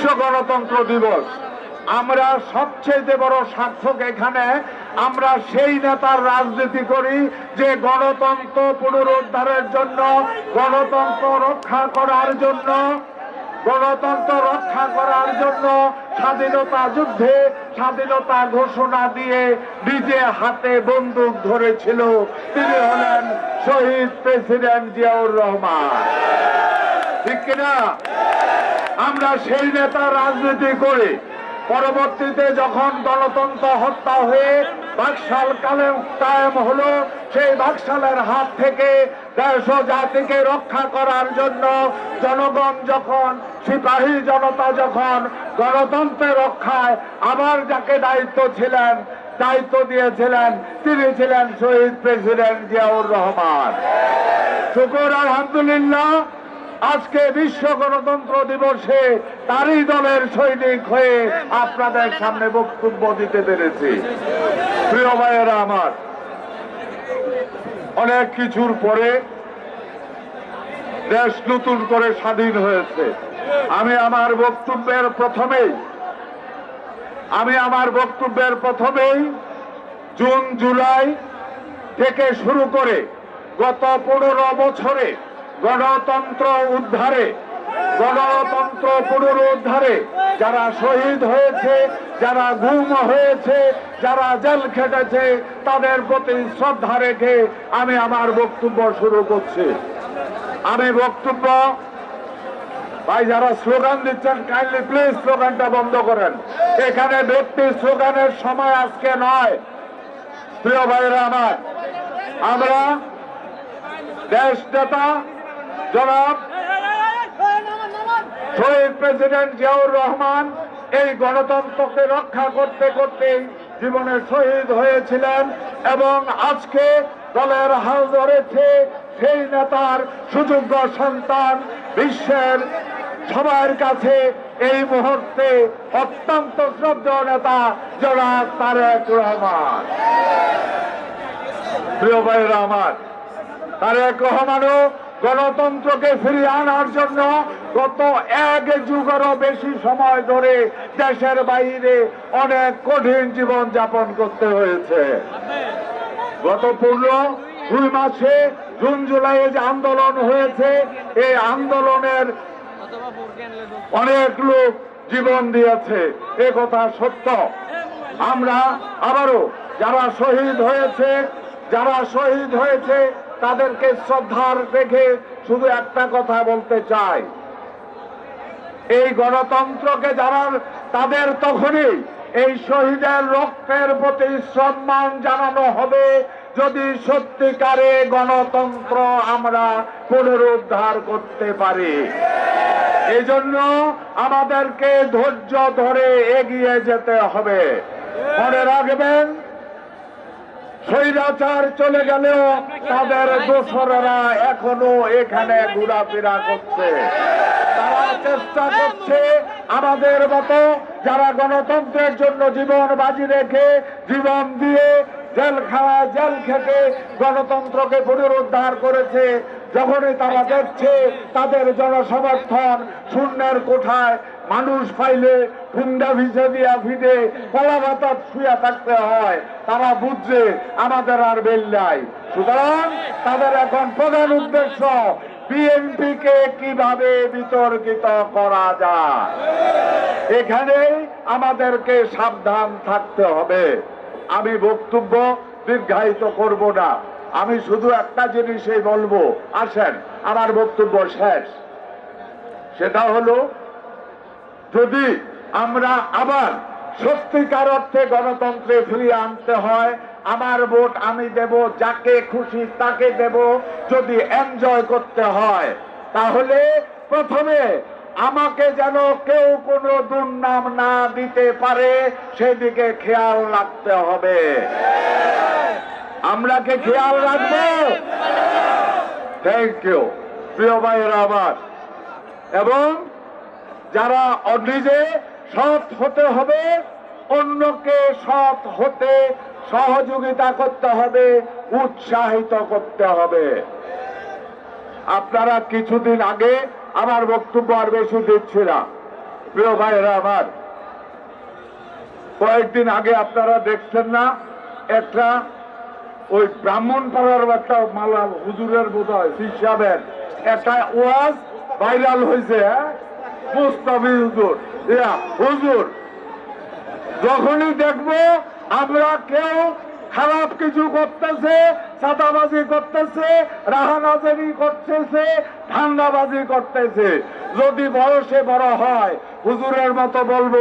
বিশ্ব গণতন্ত্র দিবস। আমরা সবচেয়ে বড় সার্থক এখানে। আমরা সেই নেতার রাজনীতি করি যে গণতন্ত্র পুনরুদ্ধারের জন্য, গণতন্ত্র রক্ষা করার জন্য, গণতন্ত্র রক্ষা করার জন্য স্বাধীনতা যুদ্ধে স্বাধীনতা ঘোষণা দিয়ে নিজে হাতে বন্দুক ধরেছিল। তিনি হলেন শহীদ প্রেসিডেন্ট জিয়াউর রহমান। ঠিক কিনা? আমরা সেই নেতা রাজনীতি করি। পরবর্তীতে যখন গণতন্ত্র হত্যা হয়ে বাকশাল কালে কায়েম হলো, সেই বাকশালের হাত থেকে দেশ জাতিকে রক্ষা করার জন্য জনগণ যখন, সিপাহী জনতা যখন গণতন্ত্রের রক্ষায় আবার যাকে দায়িত্ব ছিলেন, দায়িত্ব দিয়েছিলেন, তিনি ছিলেন শহীদ প্রেসিডেন্ট জিয়াউর রহমান। শুকুর আলহামদুলিল্লাহ আজকে বিশ্ব গণতন্ত্র দিবসে তারই দলের সৈনিক হয়ে আপনাদের সামনে বক্তব্য দিতে পেরেছি। প্রিয় ভাইয়েরা আমার, অনেক কিছুর পরে দেশ নতুন করে স্বাধীন হয়েছে। আমি আমার বক্তব্যের প্রথমেই, আমি আমার বক্তব্যের প্রথমেই জুন, জুলাই থেকে শুরু করে গত পনেরো বছরে গণতন্ত্র উদ্ধারে, গণতন্ত্র পুনরুদ্ধারে, যারা শহীদ হয়েছে, যারা গুম হয়েছে, যারা জেল খেটেছে, তাদের প্রতি শ্রদ্ধা রেখে আমি আমার বক্তব্য শুরু করছি। আমি বক্তব্য, ভাই, যারা স্লোগান দিচ্ছেন কাইন্ডলি প্লিজ স্লোগানটা বন্ধ করেন। এখানে ব্যক্তি স্লোগানের সময় আজকে নয়। প্রিয় ভাইরা আমার, আমরা দেশ নেতা জনাব, শহীদ প্রেসিডেন্ট জিয়াউর রহমান এই গণতন্ত্রকে রক্ষা করতে করতে জীবনে শহীদ হয়েছিলেন এবং আজকে দলের হাল ধরেছে সেই নেতার সুযোগ্য সন্তান বিশ্বের সবার কাছে এই মুহূর্তে অত্যন্ত শ্রদ্ধেয় নেতা জনাব তারেক রহমান। প্রিয় ভাইরা আমার, তারেক রহমানও গণতন্ত্রকে ফিরিয়ে আনার জন্য গত এক যুগেরও বেশি সময় ধরে দেশের বাইরে অনেক কঠিন জীবন যাপন করতে হয়েছে। গত পনেরো দুই মাসে জুন জুলাইয়ে যে আন্দোলন হয়েছে, এই আন্দোলনের অনেক লোক জীবন দিয়েছে। এ কথা সত্য। আমরা আবারও যারা শহীদ হয়েছে, যারা শহীদ হয়েছে তাদেরকে শ্রদ্ধার রেখে শুধু একটা কথা বলতে চাই। এই গণতন্ত্রকে যারা তাদের তখনই এই শহীদের রক্তের প্রতি সম্মান জানানো হবে যদি সত্যিকারে গণতন্ত্র আমরা পুনরুদ্ধার করতে পারি। এই জন্য আমাদেরকে ধৈর্য ধরে এগিয়ে যেতে হবে। মনে রাখবেন স্বৈরাচার চলে গেলেও তাদের দোসরেরা এখনও এখানে ঘোরাফেরা করছে। তারা চেষ্টা করছে আমাদের মতো যারা গণতন্ত্রের জন্য জীবন বাজি রেখে জীবন দিয়ে জেল খাওয়া জেল খেটে গণতন্ত্রকে পুনরুদ্ধার করেছে, যখনই তারা দেখছে তাদের জনসমর্থন শূন্যের কোঠায় মানুষ পাইলে ফুন্ডা ভিজে দিয়া ফিরে কলা ভাতা শুয়ে থাকতে হয়। তারা বুঝছে আমাদের আর বেল নাই। সুতরাং তাদের এখন প্রধান উদ্দেশ্য বিএনপি কে কীভাবে বিতর্কিত করা যায়। এখানেই আমাদেরকে সাবধান থাকতে হবে। আমি বক্তব্য দীর্ঘায়িত করব না। আমি শুধু একটা জিনিসই বলব। আসেন, আমার বক্তব্য শেষ। সেটা হলো যদি আমরা আবার সত্যিকার অর্থে গণতন্ত্রে ফিরিয়ে আনতে হয়, আমার ভোট আমি দেব, যাকে খুশি তাকে দেব, যদি এনজয় করতে হয়, তাহলে প্রথমে আমাকে যেন কেউ কোনো দুর্নাম না দিতে পারে, সেদিকে খেয়াল রাখতে হবে। আমরা কি খেয়াল রাখব? থ্যাংক ইউ প্রিয় ভাইয়েরা আমার। এবং যারা নিজে সৎ হতে হবে, অন্যকে সৎ হতে সহযোগিতা করতে হবে, উৎসাহিত করতে হবে। আপনারা কিছুদিন আগে আমার বক্তব্য আর বেশি দিচ্ছি না। প্রিয় ভাইয়েরা আমার, কয়েকদিন আগে আপনারা দেখছেন না, একটা ওই ব্রাহ্মণ পাড়ার একটা মালা হুজুরের বোধ হয় হিসাবের একটা ওয়াজ ভাইরাল হয়েছে হ্যাঁ? মুস্তাফি হুজুর হুজুর। যখনই দেখব আমরা কেউ খারাপ কিছু করতেছে, চাঁদাবাজি করতেছে রাহানাজারি করতেছে ঠান্ডাবাজি করতেছে, যদি বয়সে বড় হয়, হুজুরের মতো বলব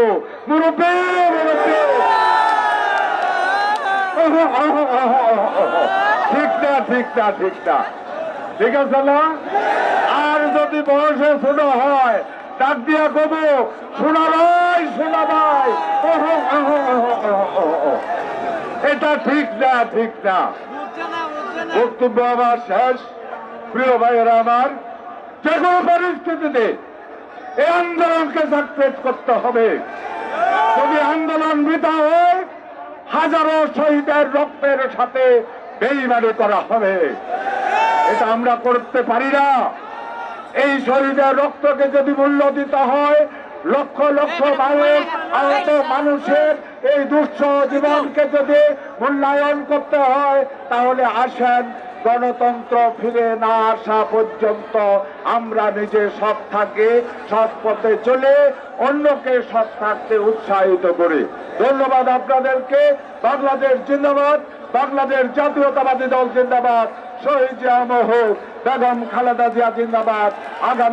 ঠিক না ঠিক না ঠিক না। ঠিক আছে না? আর যদি বয়সে ছোট হয় ডাক দিয়া কব, শোনা ভাই শোনা ভাই। এটা ঠিক না ঠিক না। বক্তব্য আমার শেষ। প্রিয় ভাইয়েরা আমার, যে কোনো পরিস্থিতিতে এই আন্দোলনকে সাকসেস করতে হবে। যদি আন্দোলন বৃথা হয়, হাজারো শহীদের রক্তের সাথে বেইমানি করা হবে। এটা আমরা করতে পারি না। এই শহীদের রক্তকে যদি মূল্য দিতে হয় লক্ষ লক্ষ মানুষ আহত মানুষের এই দুঃস্থ জীবনকে যদি মূল্যায়ন করতে হয় তাহলে আসেন গণতন্ত্র ফিরে না আসা পর্যন্ত আমরা নিজে সৎ থাকি সৎ পথে চলে অন্যকে সৎ থাকতে উৎসাহিত করি। ধন্যবাদ আপনাদেরকে। বাংলাদেশ জিন্দাবাদ বাংলাদেশ জাতীয়তাবাদী দল জিন্দাবাদ। শহীদ জিয়া মোহ বেগম খালেদা জিয়া জিন্দাবাদ। আগামী